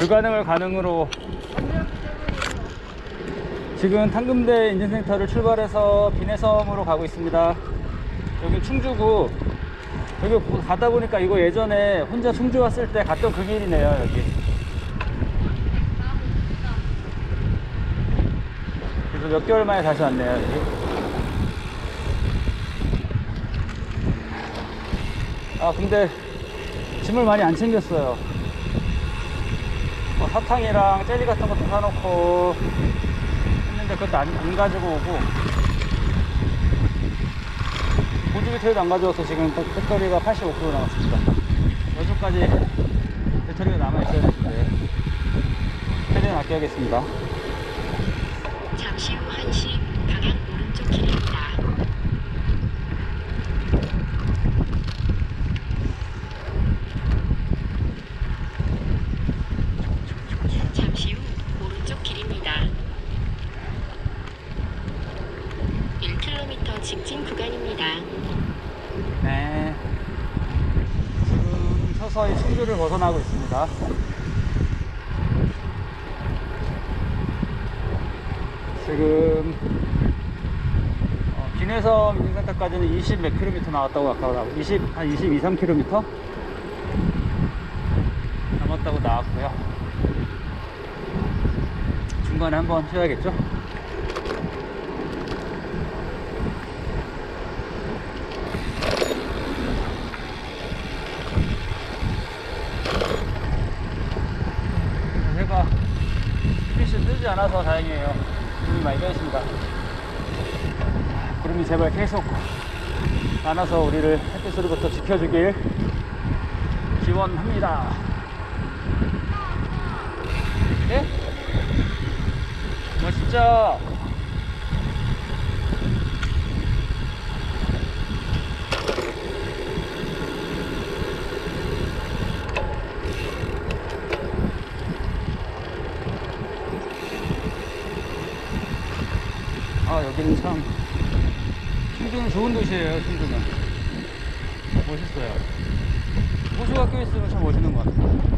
불가능을 가능으로 지금 탕금대 인증센터를 출발해서 비내섬으로 가고 있습니다. 여기 충주구 여기 보- 가다 보니까 이거 예전에 혼자 충주 왔을 때 갔던 그 길이네요 여기. 그래서 몇 개월 만에 다시 왔네요 여기. 아 근데 짐을 많이 안 챙겼어요. 뭐 사탕이랑 젤리 같은 것도 사놓고 했는데 그것도 안, 안 가지고 오고 보조 배터리도 안 가져와서 지금 배- 배터리가 85% 남았습니다. 여주까지 배터리가 남아있어야 되는데 최대한 아껴야겠습니다. 잠시 후 1시 방향 오른쪽 길입니다. 잠시 후 오른쪽 길입니다. 1km 직진 구간입니다. 네. 지금 서서히 충주를 벗어나고 있습니다. 지금 어, 비내섬 인증센터까지는 20 몇 킬로미터 나왔다고 아까 나고 20, 한 22, 3 킬로미터 남았다고 나왔고요. 중간에 한번 쉬어야겠죠? 해가 햇빛이 뜨지 않아서 다행이에요. 구름이 많이 껴있습니다. 구름이 제발 계속 많아서 우리를 햇빛으로부터 지켜주길 기원합니다. 네? 멋있죠? 아 여기는 참 충주는 좋은 도시예요 충주는. 멋있어요. 호수가 껴있으면 참 멋있는 것 같아요